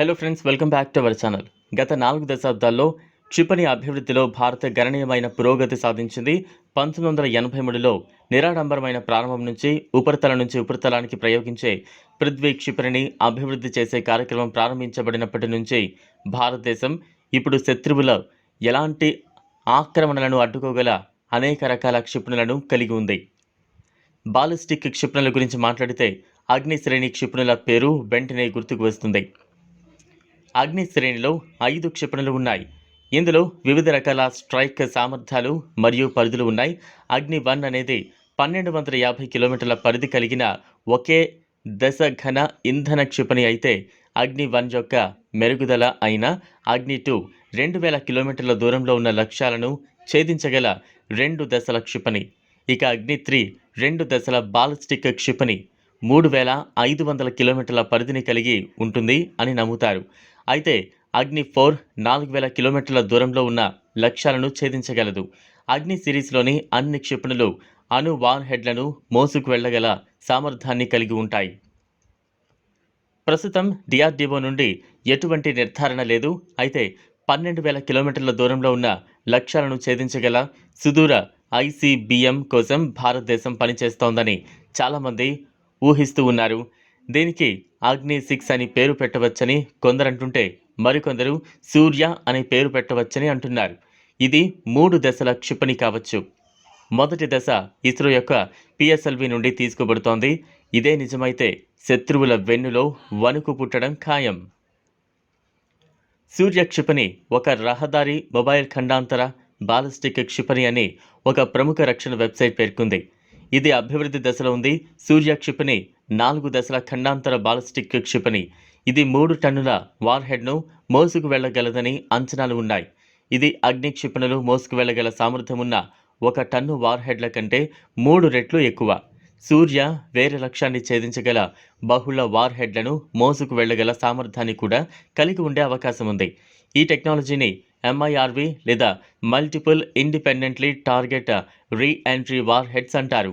Hello friends welcome back to our channel గత నాలుగు దశాబ్దాల్లో క్షిపణి అభివృద్ధిలో భారత్ గణనీయమైన పురోగతి సాధించింది. పంతొమ్మిది వందల ఎనభై మూడులో నిరాడంబరమైన ప్రారంభం నుంచి ఉపరితలం నుంచి ఉపరితలానికి ప్రయోగించే పృథ్వీ క్షిపణిని అభివృద్ధి చేసే కార్యక్రమం ప్రారంభించబడినప్పటి నుంచి భారతదేశం ఇప్పుడు శత్రువుల ఎలాంటి ఆక్రమణలను అడ్డుకోగల అనేక రకాల క్షిపణులను కలిగి ఉంది. బాలిస్టిక్ క్షిపణుల గురించి మాట్లాడితే అగ్ని శ్రేణి క్షిపణుల పేరు వెంటనే గుర్తుకు వస్తుంది. అగ్ని శ్రేణిలో ఐదు క్షిపణులు ఉన్నాయి. ఇందులో వివిధ రకాల స్ట్రైక్ సామర్థ్యాలు మరియు పరిధులు ఉన్నాయి. అగ్ని వన్ అనేది పన్నెండు వందల యాభై కిలోమీటర్ల పరిధి కలిగిన ఒకే దశ ఘన ఇంధన క్షిపణి అయితే అగ్ని వన్ యొక్క మెరుగుదల అయిన అగ్ని టూ రెండు వేల కిలోమీటర్ల దూరంలో ఉన్న లక్ష్యాలను ఛేదించగల రెండు దశల క్షిపణి. ఇక అగ్ని త్రీ రెండు దశల బాలిస్టిక్ క్షిపణి మూడు వేల ఐదు వందల కిలోమీటర్ల పరిధిని కలిగి ఉంటుంది అని నమ్ముతారు. అయితే అగ్ని ఫోర్ నాలుగు వేల కిలోమీటర్ల దూరంలో ఉన్న లక్ష్యాలను ఛేదించగలదు. అగ్ని సిరీస్లోని అన్ని క్షిపణులు అణు వార్ హెడ్లను మోసుకు వెళ్ళగల సామర్థ్యాన్ని కలిగి ఉంటాయి. ప్రస్తుతం డిఆర్డీఓ నుండి ఎటువంటి నిర్ధారణ లేదు. అయితే పన్నెండు వేల కిలోమీటర్ల దూరంలో ఉన్న లక్ష్యాలను ఛేదించగల సుదూర ఐసీబీఎం కోసం భారతదేశం పనిచేస్తోందని చాలామంది ఊహిస్తూ ఉన్నారు. దీనికి ఆగ్నే సిక్స్ అని పేరు పెట్టవచ్చని కొందరంటుంటే మరికొందరు సూర్య అనే పేరు పెట్టవచ్చని అంటున్నారు. ఇది మూడు దశల క్షిపణి కావచ్చు. మొదటి దశ ఇస్రో యొక్క పిఎస్ఎల్వి నుండి తీసుకోబడుతోంది ఇదే నిజమైతే శత్రువుల వెన్నులో వణుకు పుట్టడం ఖాయం. సూర్య క్షిపణి ఒక రహదారి మొబైల్ ఖండాంతర బాలిస్టిక్ క్షిపణి అని ఒక ప్రముఖ రక్షణ వెబ్సైట్ పేర్కొంది. ఇది అభివృద్ధి దశలో ఉంది. సూర్య క్షిపణి నాలుగు దశల ఖండాంతర బాలిస్టిక్ క్షిపణి. ఇది మూడు టన్నుల వార్హెడ్ను మోసుకు వెళ్ళగలదని అంచనాలు ఉన్నాయి. ఇది అగ్ని క్షిపణులు మోసుకు వెళ్ళగల సామర్థ్యం ఉన్న ఒక టన్ను వార్హెడ్ల కంటే మూడు రెట్లు ఎక్కువ. సూర్య వేరే లక్ష్యాన్ని ఛేదించగల బహుళ వార్హెడ్లను మోసుకు వెళ్ళగల సామర్థ్యాన్ని కూడా కలిగి ఉండే అవకాశం ఉంది. ఈ టెక్నాలజీని ఎంఐఆర్వి లేదా multiple independently target reentry అంటారు.